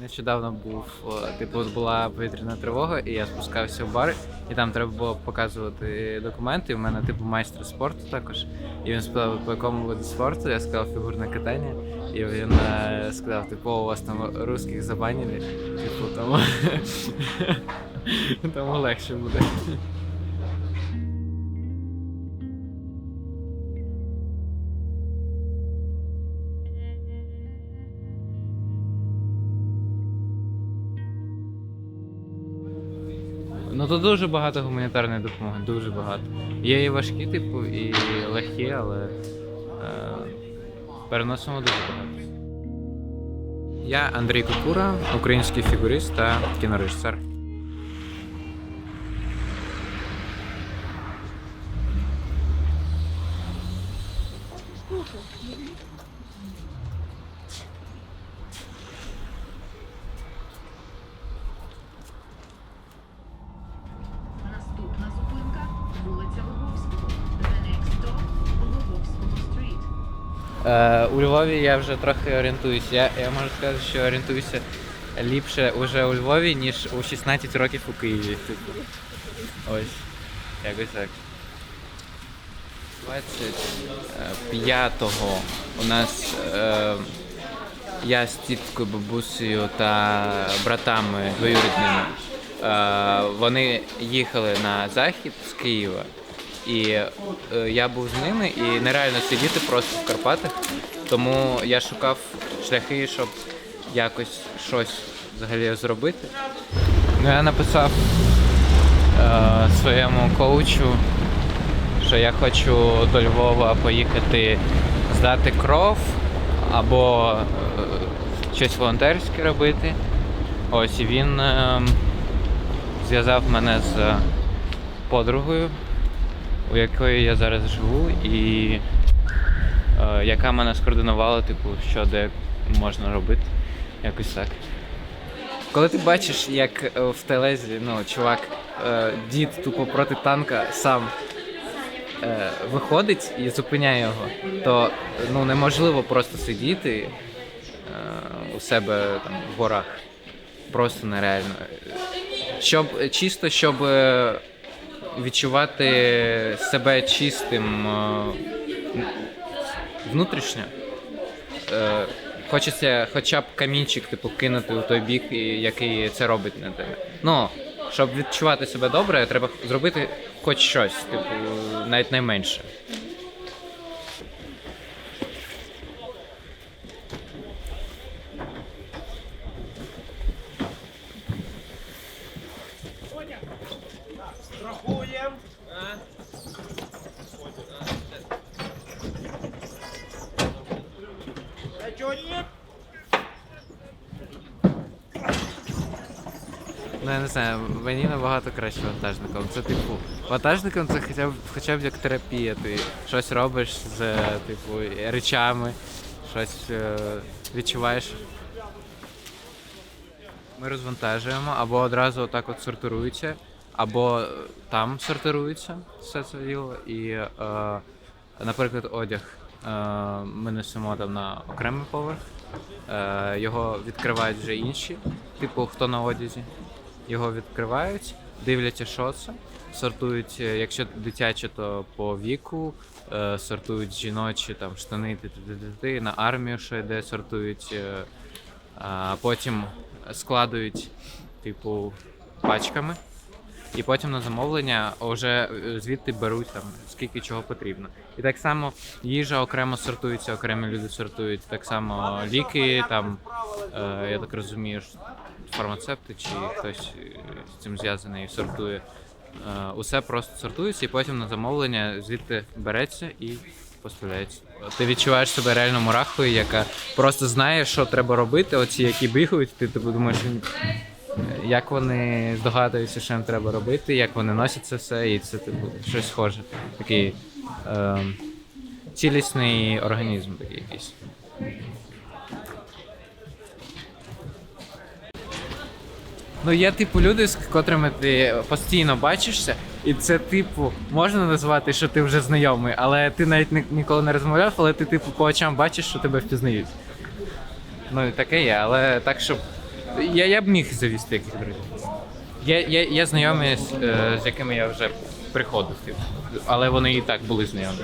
Нещодавно був, типу, була повітряна тривога, і я спускався в бар, і там треба було показувати документи. У мене типу майстер спорту також. І він спитав, по якому виду спорту, я сказав фігурне катання. І він е, сказав, типу, у вас там русських забанили, типу, тому, тому легше буде. Ну тут дуже багато гуманітарної допомоги, дуже багато. Є і важкі, типу, і легкі, але е, переносимо дуже багато. Я Андрій Кукура, український фігурист та кінорежисер. Е, у Львові я вже трохи орієнтуюся. Я, я можу сказати, що орієнтуюся ліпше уже у Львові, ніж у 16 років у Києві. Ось. Якось так. 25-го у нас е, я з тіткою, бабусею та братами двоюрідними. Е, вони їхали на захід з Києва. І е, я був з ними, і нереально сидіти просто в Карпатах. Тому я шукав шляхи, щоб якось щось взагалі зробити. Ну, я написав е, своєму коучу, що я хочу до Львова поїхати здати кров або е, щось волонтерське робити. Ось і він е, зв'язав мене з подругою, у якої я зараз живу, і е, яка мене скоординувала, типу, що де можна робити. Якось так. Коли ти бачиш, як е, в телезі, ну, чувак, е, дід тупо проти танка сам е, виходить і зупиняє його, то ну, неможливо просто сидіти е, у себе там в горах. Просто нереально. Щоб чисто, щоб е, відчувати себе чистим е, внутрішньо. Е, Хочеться хоча б камінчик типу, кинути у той бік, який це робить на тебе. Ну, щоб відчувати себе добре, треба зробити хоч щось, типу, навіть найменше. Страхуємо. Ні? Ну, я не знаю, мені набагато краще вантажником. Це типу, вантажником це хоча б хоча б як терапія. Ти щось робиш з типу речами, щось е, відчуваєш. Ми розвантажуємо, або одразу отак от сортирується, або е, там сортирується все це діло. І, е, наприклад, одяг е, ми несемо там на окремий поверх, е, його відкривають вже інші, типу хто на одязі. Його відкривають, дивляться, що це, сортують, е, якщо дитяче, то по віку, е, сортують жіночі там штани, ти-ти-ти-ти, на армію, що йде, сортують, е, а потім складують, типу, пачками. І потім на замовлення вже е, звідти беруть там скільки чого потрібно. І так само їжа окремо сортується, окремі люди сортують. Так само ліки, там е, я так розумію, що фармацепти чи хтось е, з цим зв'язаний сортує. Е, усе просто сортується, і потім на замовлення звідти береться і поставляється. Ти відчуваєш себе реально мурахою, яка просто знає, що треба робити. Оці, які бігають, ти типу, думаєш, як вони здогадуються, що їм треба робити, як вони носять це все, і це типу щось схоже. Такий е, цілісний організм такий якийсь. Ну, є типу люди, з котрими ти постійно бачишся, і це, типу, можна назвати, що ти вже знайомий, але ти навіть ні- ніколи не розмовляв, але ти, типу, по очам бачиш, що тебе впізнають. Ну, і таке є, але так, щоб Я, я б міг завісти яких друзів. Я, я, я знайомий, з, е, з якими я вже приходив, типу. але вони і так були знайомі.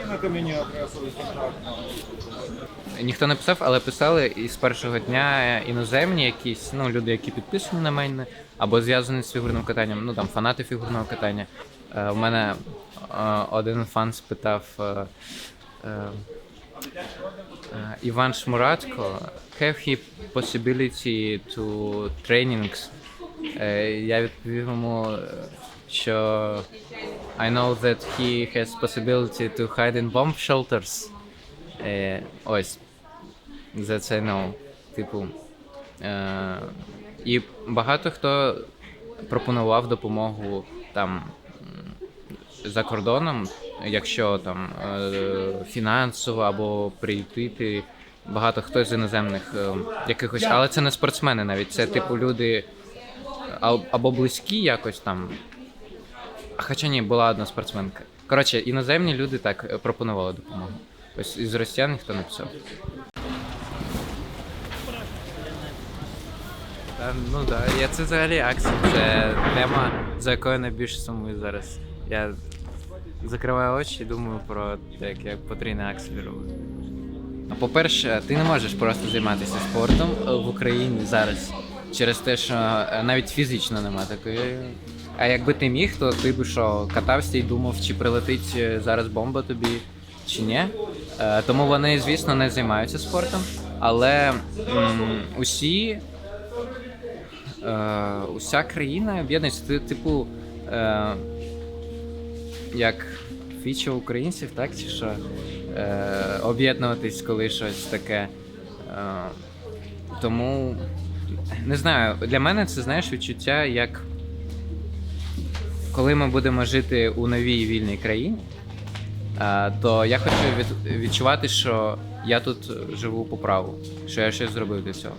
Ніхто не писав, але писали і з першого дня іноземні якісь ну, люди, які підписані на мене, або зв'язані з фігурним катанням, ну там фанати фігурного катання. Е, у мене е, один фан спитав е, е, е, Іван Шмуратко, have he possibility to trainings? Е, я відповів йому, що I know that he has possibility to hide in bomb shelters. Е, ось. За це ну, типу. Е, і багато хто пропонував допомогу там за кордоном, якщо там е, фінансово або приютити. Багато хто з іноземних е, якихось, але це не спортсмени навіть, це типу люди або близькі якось там. Хоча ні, була одна спортсменка. Коротше, іноземні люди так е, пропонували допомогу. Ось із росіян ніхто не писав. Ну так, да. я це взагалі акція. Це тема, за якою найбільше сумую зараз. Я закриваю очі і думаю про те, як потрійне роблю. Ну, По-перше, ти не можеш просто займатися спортом в Україні зараз через те, що е, навіть фізично нема такої. А якби ти міг, то ти би що, катався і думав, чи прилетить е, зараз бомба тобі, чи ні. Е, Тому вони, звісно, не займаються спортом, але усі. Уся країна об'єднується. Ти, типу, як фіча українців, так? Чи що? Е, об'єднуватись, коли щось таке. Е, тому не знаю, для мене це знаєш відчуття, як коли ми будемо жити у новій вільній країні, е, то я хочу від, відчувати, що я тут живу по праву, що я щось зробив для цього.